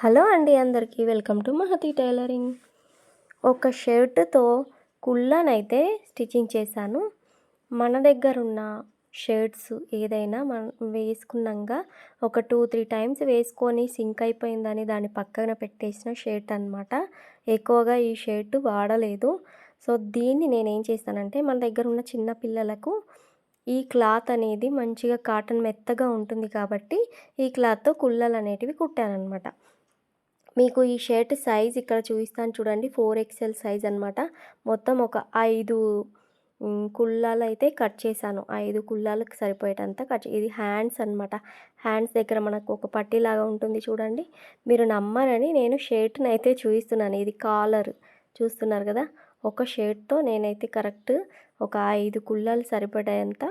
Hello అండి అందరికీ welcome to Mahathi tailoring. ఒక షర్ట్తో కుళ్ళనైతే స్టిచ్చింగ్ చేశాను. మన దగ్గర ఉన్న షర్ట్స్ ఏదైనా మనం వేసుకున్నాక ఒక టూ త్రీ టైమ్స్ వేసుకొని సింక్ అయిపోయిందని దాన్ని పక్కన పెట్టేసిన షర్ట్ అనమాట ఎక్కువగా ఈ షర్ట్ వాడలేదు. సో దీన్ని నేనేం చేస్తానంటే మన దగ్గర ఉన్న చిన్న పిల్లలకు ఈ క్లాత్ అనేది మంచిగా కాటన్ మెత్తగా ఉంటుంది కాబట్టి ఈ క్లాత్తో కుళ్ళలు అనేటివి కుట్టానమాట మీకు ఈ షర్ట్ సైజ్ ఇక్కడ చూపిస్తాను చూడండి ఫోర్ ఎక్స్ఎల్ సైజ్ అనమాట మొత్తం ఒక ఐదు కుళ్ళాలు అయితే కట్ చేశాను. ఐదు కుళ్ళాలకు సరిపోయేటంత కట్ ఇది హ్యాండ్స్ అనమాట హ్యాండ్స్ దగ్గర మనకు ఒక పట్టీలాగా ఉంటుంది చూడండి. మీరు నమ్మరని నేను షర్ట్ని అయితే చూపిస్తున్నాను. ఇది కాలర్ చూస్తున్నారు కదా ఒక షర్ట్తో నేనైతే కరెక్ట్ ఒక ఐదు కుళ్ళాలు సరిపడేంత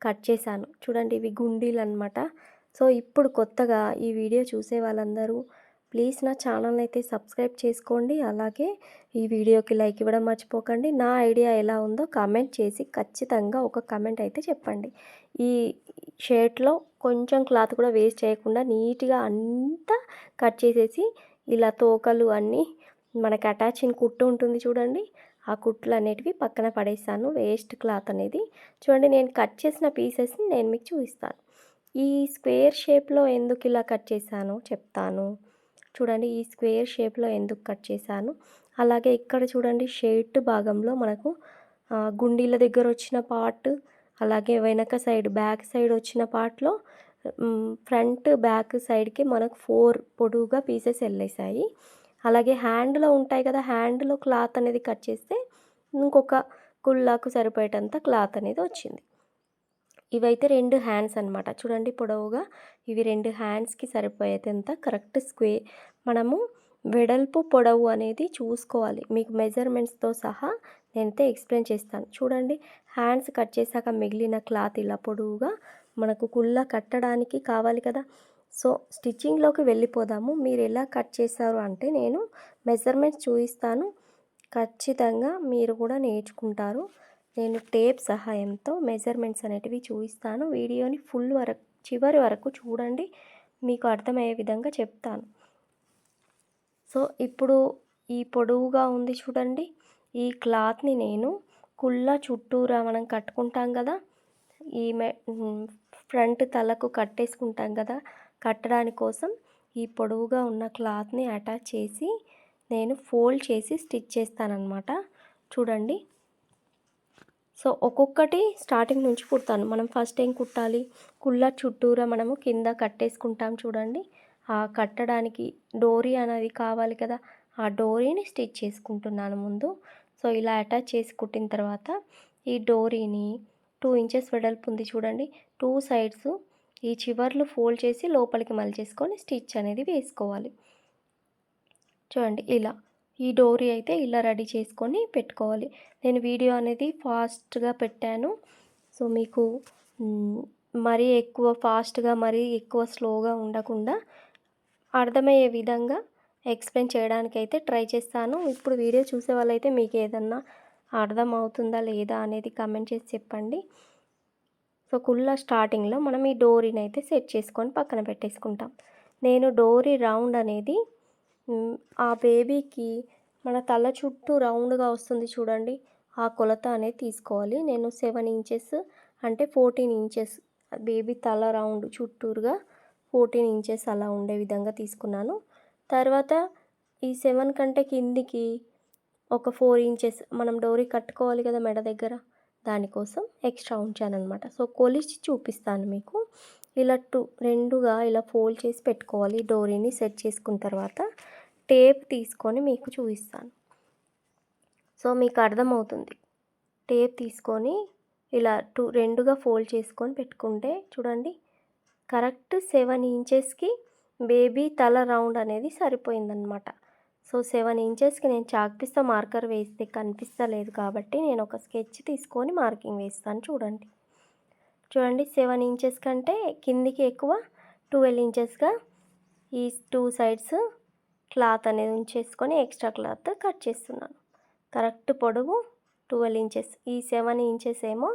కట్ చేశాను. చూడండి ఇవి గుండీలు అనమాట సో ఇప్పుడు కొత్తగా ఈ వీడియో చూసే వాళ్ళందరూ ప్లీజ్ నా ఛానల్ని అయితే సబ్స్క్రైబ్ చేసుకోండి. అలాగే ఈ వీడియోకి లైక్ ఇవ్వడం మర్చిపోకండి. నా ఐడియా ఎలా ఉందో కామెంట్ చేసి ఖచ్చితంగా ఒక కమెంట్ అయితే చెప్పండి. ఈ షర్ట్లో కొంచెం క్లాత్ కూడా వేస్ట్ చేయకుండా నీట్గా అంతా కట్ చేసేసి ఇలా తోకలు అన్నీ మనకి అటాచింగ్ కుట్టు ఉంటుంది చూడండి. ఆ కుట్లు అనేటివి పక్కన పడేస్తాను. వేస్ట్ క్లాత్ అనేది. చూడండి నేను కట్ చేసిన పీసెస్ని నేను మీకు చూపిస్తాను. ఈ స్క్వేర్ షేప్లో ఎందుకు ఇలా కట్ చేశాను చెప్తాను. చూడండి ఈ స్క్వేర్ షేప్లో ఎందుకు కట్ చేశాను. అలాగే ఇక్కడ చూడండి షర్ట్ భాగంలో మనకు గుండీల దగ్గర వచ్చిన పార్ట్ అలాగే వెనక సైడ్ బ్యాక్ సైడ్ వచ్చిన పార్ట్లో ఫ్రంట్ బ్యాక్ సైడ్కి మనకు ఫోర్ పొడువుగా పీసెస్ వెళ్ళేసాయి అలాగే హ్యాండ్లో ఉంటాయి కదా హ్యాండ్లో క్లాత్ అనేది కట్ చేస్తే ఇంకొక కుళ్ళాకు సరిపోయేటంత క్లాత్ అనేది వచ్చింది. ఇవైతే రెండు హ్యాండ్స్ అనమాట చూడండి పొడవుగా ఇవి రెండు హ్యాండ్స్కి సరిపోయేంత కరెక్ట్ స్క్వే మనము వెడల్పు పొడవు అనేది చూసుకోవాలి. మీకు మెజర్మెంట్స్తో సహా నేనైతే ఎక్స్ప్లెయిన్ చేస్తాను. చూడండి హ్యాండ్స్ కట్ చేశాక మిగిలిన క్లాత్ ఇలా పొడవుగా మనకు కుళ్ళ కట్టడానికి కావాలి కదా. సో స్టిచ్చింగ్లోకి వెళ్ళిపోదాము. మీరు ఎలా కట్ చేశారు అంటే నేను మెజర్మెంట్స్ చూపిస్తాను. ఖచ్చితంగా మీరు కూడా నేర్చుకుంటారు. నేను టేప్ సహాయంతో మెజర్మెంట్స్ అనేటివి చూపిస్తాను వీడియోని ఫుల్ వరకు చివరి వరకు చూడండి. మీకు అర్థమయ్యే విధంగా చెప్తాను. సో ఇప్పుడు ఈ పొడవుగా ఉంది చూడండి. ఈ క్లాత్ని నేను కుళ్ళ చుట్టూరా మనం కట్టుకుంటాం కదా. ఈ ఫ్రంట్ తలకు కట్టేసుకుంటాం కదా. కట్టడానికి కోసం ఈ పొడవుగా ఉన్న క్లాత్ని అటాచ్ చేసి నేను ఫోల్డ్ చేసి స్టిచ్ చేస్తానన్నమాట. చూడండి. సో ఒక్కొక్కటి స్టార్టింగ్ నుంచి కుడతాను. మనం ఫస్ట్ ఏం కుట్టాలి? కుళ్ళ చుట్టూరా మనము కింద కట్టేసుకుంటాం చూడండి. ఆ కట్టడానికి డోరీ అనేది కావాలి కదా. ఆ డోరీని స్టిచ్ చేసుకుంటున్నాను ముందు. సో ఇలా అటాచ్ చేసి కుట్టిన తర్వాత ఈ డోరీని టూ ఇంచెస్ వెడల్పు ఉంది చూడండి. టూ సైడ్స్ ఈ చివర్లు ఫోల్డ్ చేసి లోపలికి మలిచేసుకొని స్టిచ్ అనేది వేసుకోవాలి. చూడండి ఇలా. ఈ డోరీ అయితే ఇలా రెడీ చేసుకొని పెట్టుకోవాలి. నేను వీడియో అనేది ఫాస్ట్గా పెట్టాను. సో మీకు మరీ ఎక్కువ ఫాస్ట్గా మరీ ఎక్కువ స్లోగా ఉండకుండా అర్థమయ్యే విధంగా ఎక్స్ప్లెయిన్ చేయడానికి అయితే ట్రై చేస్తాను. ఇప్పుడు వీడియో చూసే వాళ్ళైతే మీకు ఏదన్నా అర్థం అవుతుందా లేదా అనేది కమెంట్ చేసి చెప్పండి. సో కుళ్ళ స్టార్టింగ్లో మనం ఈ డోరీని అయితే సెట్ చేసుకొని పక్కన పెట్టేసుకుంటాం. నేను డోరీ రౌండ్ అనేది ఆ బేబీకి మన తల చుట్టూ రౌండ్గా వస్తుంది చూడండి. ఆ కొలత అనేది తీసుకోవాలి. నేను సెవెన్ ఇంచెస్ అంటే ఫోర్టీన్ ఇంచెస్ బేబీ తల రౌండ్ చుట్టూరుగా ఫోర్టీన్ ఇంచెస్ అలా ఉండే విధంగా తీసుకున్నాను. తర్వాత ఈ సెవెన్ కంటే కిందికి ఒక ఫోర్ ఇంచెస్ మనం డోరీ కట్టుకోవాలి కదా మెడ దగ్గర దానికోసం ఎక్స్ట్రా ఉంచాను అనమాట సో కొలిచి చూపిస్తాను మీకు. ఇలా టూ రెండుగా ఇలా ఫోల్డ్ చేసి పెట్టుకోవాలి. డోరీని సెట్ చేసుకున్న తర్వాత టేప్ తీసుకొని మీకు చూపిస్తాను. సో మీకు అర్థమవుతుంది. టేప్ తీసుకొని ఇలా టూ రెండుగా ఫోల్డ్ చేసుకొని పెట్టుకుంటే చూడండి కరెక్ట్ సెవెన్ ఇంచెస్కి బేబీ తల రౌండ్ అనేది సరిపోయిందనమాట సో సెవెన్ ఇంచెస్కి నేను చాక్పిస్తా మార్కర్ వేస్తే కనిపిస్తలేదు కాబట్టి నేను ఒక స్కెచ్ తీసుకొని మార్కింగ్ వేస్తాను చూడండి. చూడండి సెవెన్ ఇంచెస్ కంటే కిందికి ఎక్కువ ట్వెల్వ్ ఇంచెస్గా ఈ టూ సైడ్స్ క్లాత్ అనేది ఉంచేసుకొని ఎక్స్ట్రా క్లాత్ కట్ చేస్తున్నాను. కరెక్ట్ పొడవు ట్వెల్వ్ ఇంచెస్ ఈ సెవెన్ ఇంచెస్ ఏమో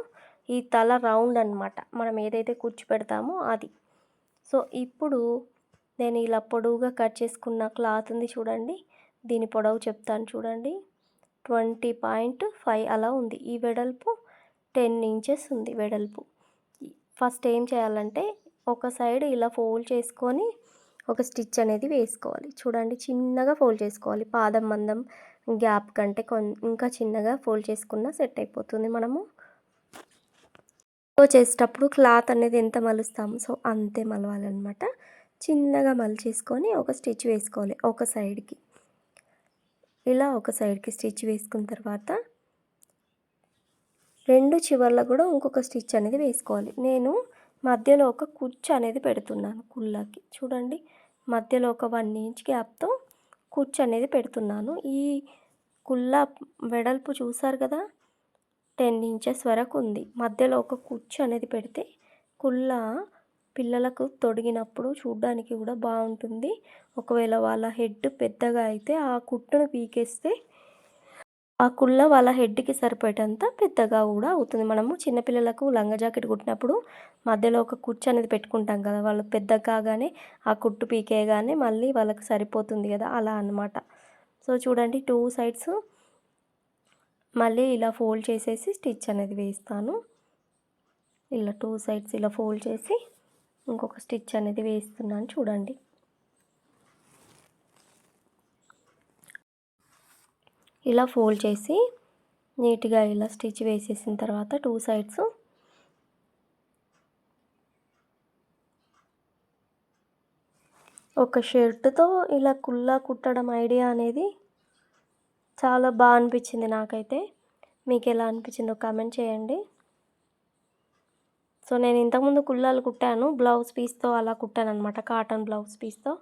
ఈ తల రౌండ్ అనమాట మనం ఏదైతే కూర్చోపెడతామో అది. సో ఇప్పుడు నేను ఇలా పొడవుగా కట్ చేసుకున్న క్లాత్ ఉంది చూడండి. దీని పొడవు చెప్తాను చూడండి. ట్వంటీ పాయింట్ ఫైవ్ అలా ఉంది. ఈ వెడల్పు టెన్ ఇంచెస్ ఉంది వెడల్పు. ఫస్ట్ ఏం చేయాలంటే ఒక సైడ్ ఇలా ఫోల్డ్ చేసుకొని ఒక స్టిచ్ అనేది వేసుకోవాలి. చూడండి చిన్నగా ఫోల్డ్ చేసుకోవాలి. పాదం మందం గ్యాప్ కంటే ఇంకా చిన్నగా ఫోల్డ్ చేసుకున్న సెట్ అయిపోతుంది మనము. చేసేటప్పుడు క్లాత్ అనేది ఎంత మలుస్తాము? సో అంతే మలవాలన్నమాట. చిన్నగా మలిచేసుకొని ఒక స్టిచ్ వేసుకోవాలి ఒక సైడ్కి. ఇలా ఒక సైడ్కి స్టిచ్ వేసుకున్న తర్వాత రెండు చివర్ల కూడా ఇంకొక స్టిచ్ అనేది వేసుకోవాలి. నేను మధ్యలో ఒక కుచ్చు అనేది పెడుతున్నాను కుళ్ళకి. చూడండి మధ్యలో ఒక వన్ ఇంచ్ గ్యాప్తో కుచ్చు అనేది పెడుతున్నాను. ఈ కుళ్ళ వెడల్పు చూసారు కదా? టెన్ ఇంచెస్ వరకు ఉంది. మధ్యలో ఒక కుచ్చు అనేది పెడితే కుళ్ళ పిల్లలకు తొడిగినప్పుడు చూడడానికి కూడా బాగుంటుంది. ఒకవేళ వాళ్ళ హెడ్ పెద్దగా అయితే ఆ కుట్టును పీకేస్తే ఆ కుళ్ళ వాళ్ళ హెడ్కి సరిపోయేటంత పెద్దగా కూడా అవుతుంది. మనము చిన్నపిల్లలకు లంగా జాకెట్ కుట్టినప్పుడు మధ్యలో ఒక కుచ్చు అనేది పెట్టుకుంటాం కదా వాళ్ళు పెద్ద కాగానే ఆ కుట్టు పీకేయగానే మళ్ళీ వాళ్ళకి సరిపోతుంది కదా అలా అనమాట సో చూడండి టూ సైడ్స్ మళ్ళీ ఇలా ఫోల్డ్ చేసేసి స్టిచ్ అనేది వేస్తాను. ఇలా టూ సైడ్స్ ఇలా ఫోల్డ్ చేసి ఇంకొక స్టిచ్ అనేది వేస్తున్నాను చూడండి. ఇలా ఫోల్డ్ చేసి నీట్గా ఇలా స్టిచ్ వేసేసిన తర్వాత టూ సైడ్స్ ఒక షర్ట్తో ఇలా కుల్లా కుట్టడం ఐడియా అనేది చాలా బాగా అనిపించింది నాకైతే. మీకు ఎలా అనిపించిందో కామెంట్ చేయండి. సో నేను ఇంతకుముందు కుల్లాలు కుట్టాను. బ్లౌజ్ పీస్తో అలా కుట్టాను అనమాట కాటన్ బ్లౌజ్ పీస్తో.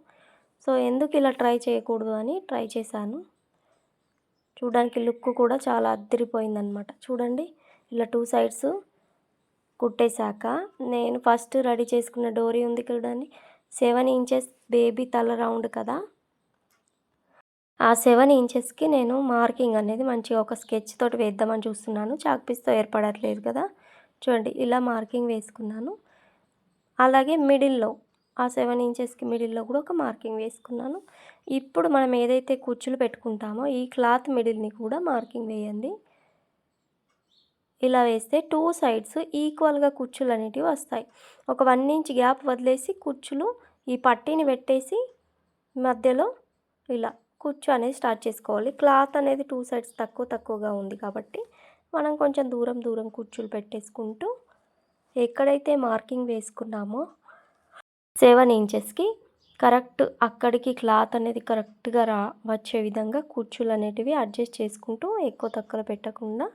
సో ఎందుకు ఇలా ట్రై చేయకూడదు అని ట్రై చేశాను. చూడడానికి లుక్ కూడా చాలా అద్దరిపోయిందనమాట చూడండి ఇలా టూ సైడ్స్ కుట్టేశాక నేను ఫస్ట్ రెడీ చేసుకున్న డోరీ ఉంది చూడండి సెవెన్ ఇంచెస్ బేబీ తల రౌండ్ కదా. ఆ సెవెన్ ఇంచెస్కి నేను మార్కింగ్ అనేది మంచిగా ఒక స్కెచ్ తోటి వేద్దామని చూస్తున్నాను. చాక్ పీస్తో ఏర్పడట్లేదు కదా. చూడండి ఇలా మార్కింగ్ వేసుకున్నాను. అలాగే మిడిల్లో ఆ సెవెన్ ఇంచెస్కి మిడిల్లో కూడా ఒక మార్కింగ్ వేసుకున్నాను. ఇప్పుడు మనం ఏదైతే కుచ్చులు పెట్టుకుంటామో ఈ క్లాత్ మిడిల్ని కూడా మార్కింగ్ వేయండి. ఇలా వేస్తే టూ సైడ్స్ ఈక్వల్గా కుచ్చులు అనేటివి వస్తాయి. ఒక వన్ ఇంచ్ గ్యాప్ వదిలేసి కుచ్చులు ఈ పట్టీని పెట్టేసి మధ్యలో ఇలా కుచ్చు అనేది స్టార్ట్ చేసుకోవాలి. క్లాత్ అనేది టూ సైడ్స్ తక్కువ తక్కువగా ఉంది కాబట్టి మనం కొంచెం దూరం దూరం కుచ్చులు పెట్టేసుకుంటూ ఎక్కడైతే మార్కింగ్ వేసుకున్నామో సెవెన్ ఇంచెస్కి కరెక్ట్ అక్కడికి క్లాత్ అనేది కరెక్ట్గా రా వచ్చే విధంగా కుచ్చులు అనేటివి అడ్జస్ట్ చేసుకుంటూ ఎక్కువ తక్కువ పెట్టకుండా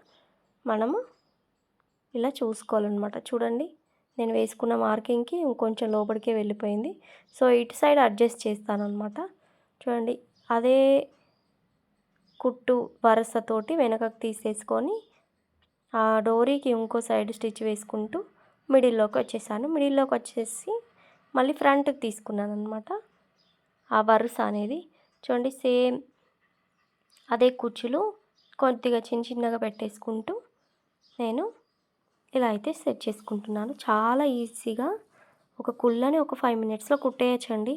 మనము ఇలా చూసుకోవాలన్నమాట. చూడండి నేను వేసుకున్న మార్కింగ్కి ఇంకొంచెం లోపలికే వెళ్ళిపోయింది. సో ఇటు సైడ్ అడ్జస్ట్ చేస్తాను అనమాట చూడండి అదే కుట్టు వరసతోటి వెనకకు తీసేసుకొని ఆ డోరీకి ఇంకో సైడ్ స్టిచ్ వేసుకుంటూ మిడిల్లోకి వచ్చేసాను. మిడిల్లోకి వచ్చేసి మళ్ళీ ఫ్రంట్కి తీసుకున్నాను అనమాట ఆ వరుస అనేది చూడండి సేమ్ అదే కుచ్చులు కొద్దిగా చిన్న చిన్నగా పెట్టేసుకుంటూ నేను ఇలా అయితే సెట్ చేసుకుంటున్నాను. చాలా ఈజీగా ఒక కుళ్ళని ఒక ఫైవ్ మినిట్స్లో కుట్టేయచ్చండి.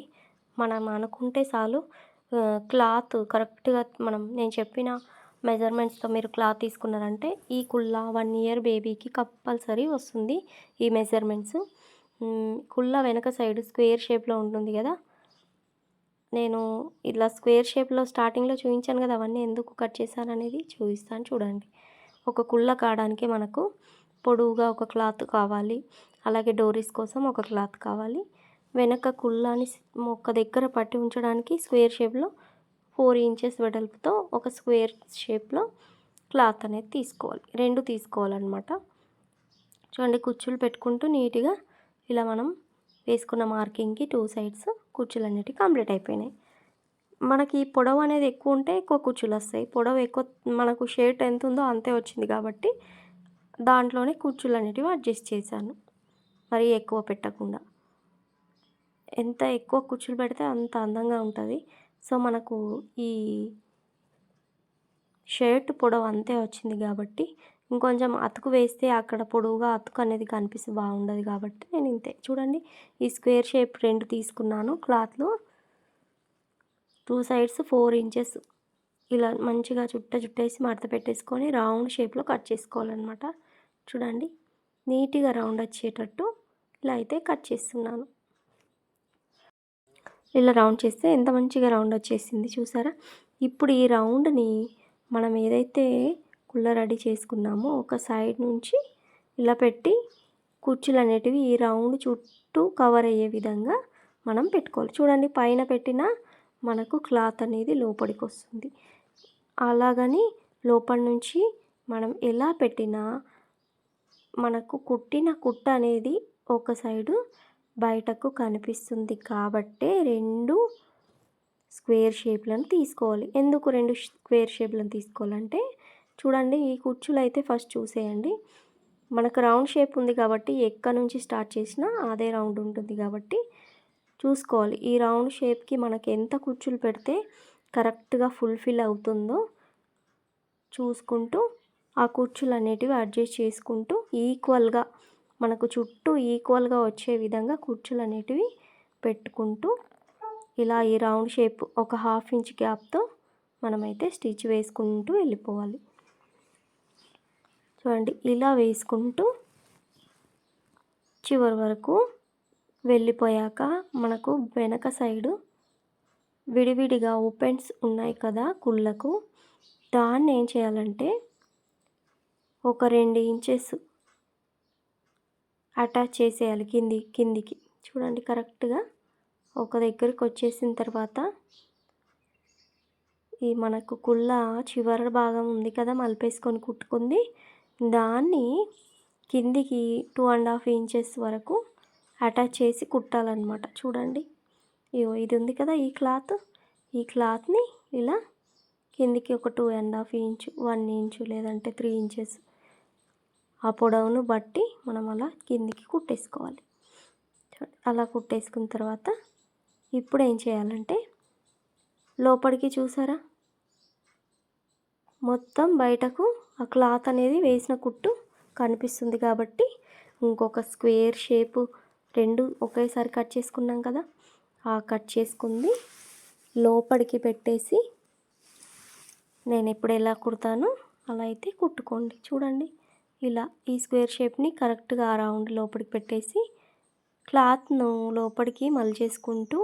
మనం అనుకుంటే చాలు క్లాత్ కరెక్ట్గా మనం నేను చెప్పిన మెజర్మెంట్స్తో మీరు క్లాత్ తీసుకున్నారంటే ఈ కుళ్ళ వన్ ఇయర్ బేబీకి కంపల్సరీ వస్తుంది ఈ మెజర్మెంట్స్. కుళ్ళ వెనక సైడ్ స్క్వేర్ షేప్లో ఉంటుంది కదా? నేను ఇలా స్క్వేర్ షేప్లో స్టార్టింగ్లో చూపించాను కదా అవన్నీ ఎందుకు కట్ చేశాను అనేది చూపిస్తాను చూడండి. ఒక కుళ్ళ కావడానికి మనకు పొడవుగా ఒక క్లాత్ కావాలి. అలాగే డోరీస్ కోసం ఒక క్లాత్ కావాలి. వెనక కుళ్ళని ఒక దగ్గర పట్టి ఉంచడానికి స్క్వేర్ షేప్లో ఫోర్ ఇంచెస్ వెడల్పుతో ఒక స్క్వేర్ షేప్లో క్లాత్ అనేది తీసుకోవాలి. రెండు తీసుకోవాలన్నమాట. చూడండి కుచ్చులు పెట్టుకుంటూ నీట్గా ఇలా మనం వేసుకున్న మార్కింగ్కి టూ సైడ్స్ కుర్చీలు అనేటివి కంప్లీట్ అయిపోయినాయి. మనకి పొడవు అనేది ఎక్కువ ఉంటే ఎక్కువ కుర్చీలు వస్తాయి. పొడవు ఎక్కువ మనకు షర్ట్ ఎంత ఉందో అంతే వచ్చింది కాబట్టి దాంట్లోనే కుర్చీలు అనేటివి అడ్జస్ట్ చేశాను. మరి ఎక్కువ పెట్టకుండా. ఎంత ఎక్కువ కుర్చీలు పెడితే అంత అందంగా ఉంటుంది. సో మనకు ఈ షర్ట్ పొడవు అంతే వచ్చింది కాబట్టి ఇంకొంచెం అతుకు వేస్తే అక్కడ పొడవుగా అతుకు అనేది కనిపిస్తే బాగుండదు కాబట్టి నేను ఇంతే. చూడండి ఈ స్క్వేర్ షేప్ రెండు తీసుకున్నాను క్లాత్లో. టూ సైడ్స్ ఫోర్ ఇంచెస్ ఇలా మంచిగా చుట్ట చుట్టేసి మడత పెట్టేసుకొని రౌండ్ షేప్లో కట్ చేసుకోవాలన్నమాట. చూడండి నీట్గా రౌండ్ వచ్చేటట్టు ఇలా అయితే కట్ చేస్తున్నాను. ఇలా రౌండ్ చేస్తే ఎంత మంచిగా రౌండ్ వచ్చేసింది చూసారా? ఇప్పుడు ఈ రౌండ్ని మనం ఏదైతే కుళ్ళ రెడీ చేసుకున్నాము. ఒక సైడ్ నుంచి ఇలా పెట్టి కుర్చీలు అనేటివి ఈ రౌండ్ చుట్టూ కవర్ అయ్యే విధంగా మనం పెట్టుకోవాలి. చూడండి పైన పెట్టిన మనకు క్లాత్ అనేది లోపలికి వస్తుంది. అలాగని లోపల నుంచి మనం ఎలా పెట్టినా మనకు కుట్టిన కుట్ట అనేది ఒక సైడు బయటకు కనిపిస్తుంది కాబట్టే రెండు స్క్వేర్ షేప్లను తీసుకోవాలి. ఎందుకు రెండు స్క్వేర్ షేప్లను తీసుకోవాలంటే చూడండి ఈ కుర్చీలు అయితే ఫస్ట్ చూసేయండి. మనకు రౌండ్ షేప్ ఉంది కాబట్టి ఎక్కడి నుంచి స్టార్ట్ చేసినా అదే రౌండ్ ఉంటుంది కాబట్టి చూసుకోవాలి. ఈ రౌండ్ షేప్కి మనకి ఎంత కుర్చీలు పెడితే కరెక్ట్గా ఫుల్ఫిల్ అవుతుందో చూసుకుంటూ ఆ కుర్చీలు అనేటివి అడ్జస్ట్ చేసుకుంటూ ఈక్వల్గా మనకు చుట్టూ ఈక్వల్గా వచ్చే విధంగా కుర్చీలు అనేటివి పెట్టుకుంటూ ఇలా ఈ రౌండ్ షేప్ ఒక హాఫ్ ఇంచ్ గ్యాప్తో మనమైతే స్టిచ్ వేసుకుంటూ వెళ్ళిపోవాలి. చూడండి ఇలా వేసుకుంటూ చివరి వరకు వెళ్ళిపోయాక మనకు వెనక సైడు విడివిడిగా ఓపెన్స్ ఉన్నాయి కదా కుళ్ళకు. దాన్ని ఏం చేయాలంటే ఒక రెండు ఇంచెస్ అటాచ్ చేసేయాలి కింది కిందికి. చూడండి కరెక్ట్గా ఒక దగ్గరికి వచ్చేసిన తర్వాత ఈ మనకు కుళ్ళ చివరి భాగం ఉంది కదా మలిపేసుకొని కుట్టుకుంది. దాన్ని కిందికి టూ అండ్ హాఫ్ ఇంచెస్ వరకు అటాచ్ చేసి కుట్టాలన్నమాట. చూడండి. ఇగో ఇది ఉంది కదా ఈ క్లాత్. ఈ క్లాత్ని ఇలా కిందికి ఒక two and half inch one inch లేదంటే త్రీ ఇంచెస్ ఆ పొడవును బట్టి మనం అలా కిందికి కుట్టేసుకోవాలి. అలా కుట్టేసుకున్న తర్వాత ఇప్పుడు ఏం చేయాలంటే లోపలికి చూసారా? మొత్తం బయటకు ఆ క్లాత్ అనేది వేసిన కుట్టు కనిపిస్తుంది కాబట్టి ఇంకొక స్క్వేర్ షేపు రెండు ఒకేసారి కట్ చేసుకున్నాం కదా ఆ కట్ చేసుకుంది. లోపలికి పెట్టేసి నేను ఇప్పుడు ఎలా కుడతానో అలా అయితే కుట్టుకోండి. చూడండి ఇలా ఈ స్క్వేర్ షేప్ని కరెక్ట్గా ఆ రౌండ్ లోపలికి పెట్టేసి క్లాత్ను లోపలికి మలిచేసుకుంటూ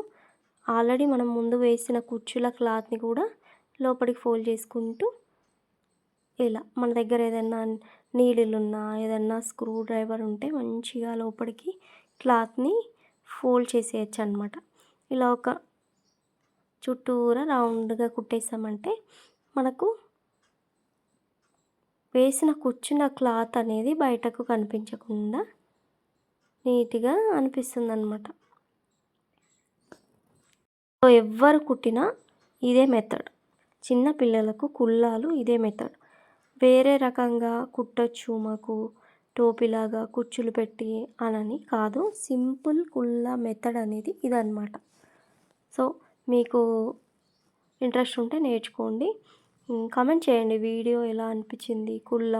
ఆల్రెడీ మనం ముందు వేసిన కుర్చీల క్లాత్ని కూడా లోపలికి ఫోల్డ్ చేసుకుంటూ ఇలా మన దగ్గర ఏదైనా నీడిలున్నా ఏదన్నా స్క్రూ డ్రైవర్ ఉంటే మంచిగా లోపలికి క్లాత్ని ఫోల్డ్ చేసేయచ్చు అనమాట ఇలా ఒక చుట్టూరా రౌండ్గా కుట్టేసామంటే మనకు వేసిన కూర్చున్న క్లాత్ అనేది బయటకు కనిపించకుండా నీట్గా అనిపిస్తుంది అనమాట ఎవ్వరు కుట్టినా ఇదే మెథడ్ చిన్న పిల్లలకు కుల్లాలు ఇదే మెథడ్ వేరే రకంగా కుట్టచ్చు మాకు టోపీలాగా కుచ్చులు పెట్టి అనని కాదు. సింపుల్ కుల్ల మెథడ్ అనేది ఇదనమాట సో మీకు ఇంట్రెస్ట్ ఉంటే నేర్చుకోండి. కమెంట్ చేయండి వీడియో ఎలా అనిపించింది కుల్ల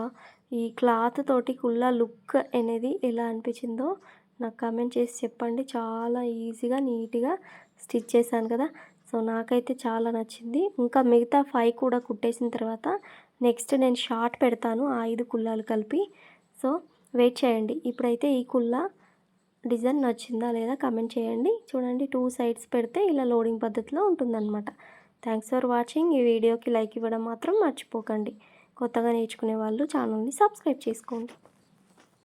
ఈ క్లాత్ తోటి కుల్ల లుక్ అనేది ఎలా అనిపించిందో. నాకు కమెంట్ చేసి చెప్పండి. చాలా ఈజీగా నీట్గా స్టిచ్ చేశాను కదా. సో నాకైతే చాలా నచ్చింది. ఇంకా మిగతా ఫైవ్ కూడా కుట్టేసిన తర్వాత నెక్స్ట్ నేను షార్ట్ పెడతాను ఆ ఐదు కుల్లాలు కలిపి. సో వెయిట్ చేయండి. ఇప్పుడైతే ఈ కుల్ల డిజైన్ నచ్చిందా లేదా కమెంట్ చేయండి. చూడండి టూ సైడ్స్ పెడితే ఇలా లోడింగ్ పద్ధతిలో ఉంటుందన్నమాట. Thanks for watching. ఈ వీడియోకి లైక్ ఇవ్వడం మాత్రం మర్చిపోకండి. కొత్తగా నేర్చుకునే వాళ్ళు ఛానల్ని సబ్స్క్రైబ్ చేసుకోండి.